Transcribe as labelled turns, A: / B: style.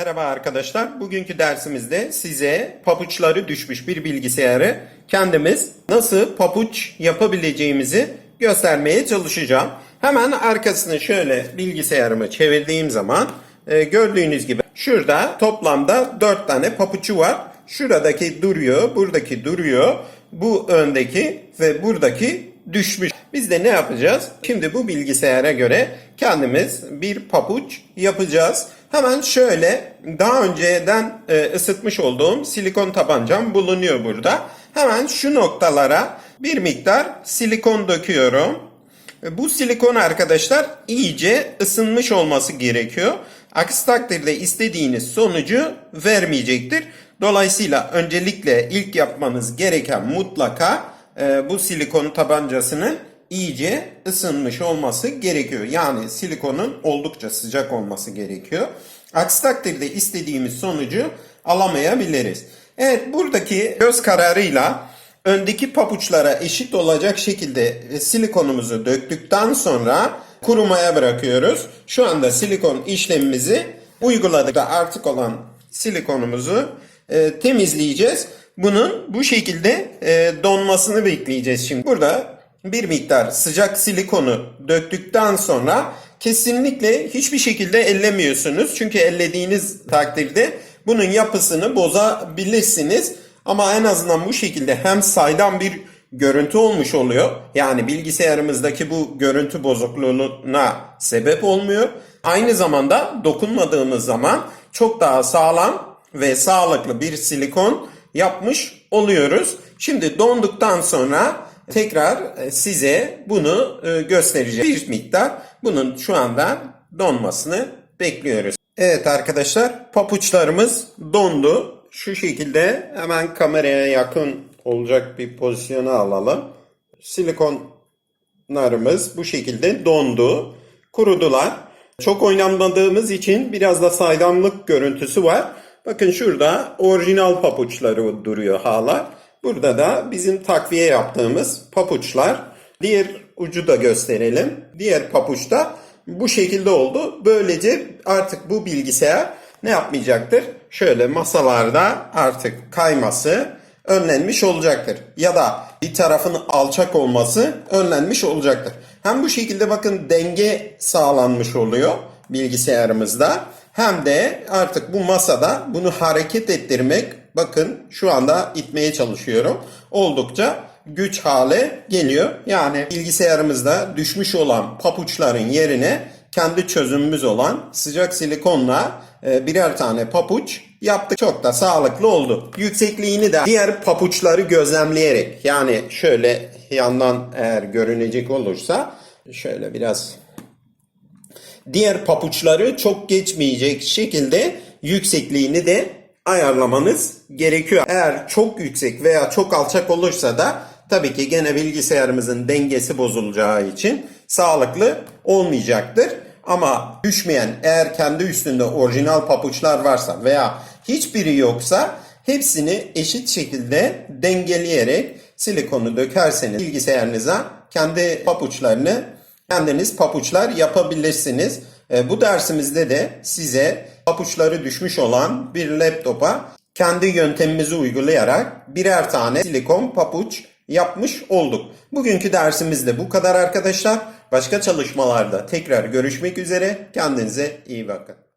A: Merhaba arkadaşlar. Bugünkü dersimizde size papuçları düşmüş bir bilgisayarı kendimiz nasıl papuç yapabileceğimizi göstermeye çalışacağım. Hemen arkasını şöyle bilgisayarımı çevirdiğim zaman e, gördüğünüz gibi şurada toplamda 4 tane papuçu var. Şuradaki duruyor, buradaki duruyor, bu öndeki ve buradaki düşmüş. Biz de ne yapacağız? Şimdi bu bilgisayara göre kendimiz bir papuç yapacağız. Hemen şöyle daha önceden e, ısıtmış olduğum silikon tabancam bulunuyor burada. Hemen şu noktalara bir miktar silikon döküyorum. E, Bu silikon arkadaşlar iyice ısınmış olması gerekiyor. Aksi takdirde istediğiniz sonucu vermeyecektir. Dolayısıyla öncelikle ilk yapmanız gereken mutlaka e, bu silikon tabancasının iyice ısınmış olması gerekiyor. Yani silikonun oldukça sıcak olması gerekiyor. Aksi takdirde istediğimiz sonucu alamayabiliriz. Evet buradaki göz kararıyla öndeki papuçlara eşit olacak şekilde e, silikonumuzu döktükten sonra kurumaya bırakıyoruz. Şu anda silikon işlemimizi uyguladık. Da Artık olan silikonumuzu e, temizleyeceğiz. Bunun bu şekilde e, donmasını bekleyeceğiz şimdi. Burada bir miktar sıcak silikonu döktükten sonra kesinlikle hiçbir şekilde ellemiyorsunuz. Çünkü ellediğiniz takdirde bunun yapısını bozabilirsiniz. Ama en azından bu şekilde hem saydam bir görüntü olmuş oluyor. Yani bilgisayarımızdaki bu görüntü bozukluğuna sebep olmuyor. Aynı zamanda dokunmadığımız zaman çok daha sağlam ve sağlıklı bir silikon yapmış oluyoruz. Şimdi donduktan sonra tekrar e, size bunu e, göstereceğim. Bir miktar bunun şu anda donmasını bekliyoruz. Evet arkadaşlar papuçlarımız dondu. Şu şekilde hemen kameraya yakın olacak bir pozisyona alalım. Silikonlarımız bu şekilde dondu. Kurudular. Çok oynanmadığımız için biraz da saydamlık görüntüsü var. Bakın şurada orijinal papuçları duruyor hala. Burada da bizim takviye yaptığımız papuçlar. Diğer ucu da gösterelim. Diğer papuç da bu şekilde oldu. Böylece artık bu bilgisayar ne yapmayacaktır? Şöyle masalarda artık kayması önlenmiş olacaktır. Ya da bir tarafın alçak olması önlenmiş olacaktır. Hem bu şekilde bakın denge sağlanmış oluyor bilgisayarımızda. Hem de artık bu masada bunu hareket ettirmek bakın şu anda itmeye çalışıyorum. Oldukça güç hale geliyor. Yani bilgisayarımızda düşmüş olan papuçların yerine kendi çözümümüz olan sıcak silikonla e, birer tane papuç yaptık. Çok da sağlıklı oldu. Yüksekliğini de diğer papuçları gözlemleyerek yani şöyle yandan eğer görünecek olursa şöyle biraz diğer papuçları çok geçmeyecek şekilde yüksekliğini de ayarlamanız gerekiyor. Eğer çok yüksek veya çok alçak olursa da tabii ki gene bilgisayarımızın dengesi bozulacağı için sağlıklı olmayacaktır. Ama düşmeyen eğer kendi üstünde orijinal papuçlar varsa veya hiçbiri yoksa hepsini eşit şekilde dengeleyerek silikonu dökerseniz bilgisayarınıza kendi papuçlarını kendiniz papuçlar yapabilirsiniz. E, bu dersimizde de size papuçları düşmüş olan bir laptopa kendi yöntemimizi uygulayarak birer tane silikon papuç yapmış olduk. Bugünkü dersimiz de bu kadar arkadaşlar. Başka çalışmalarda tekrar görüşmek üzere. Kendinize iyi bakın.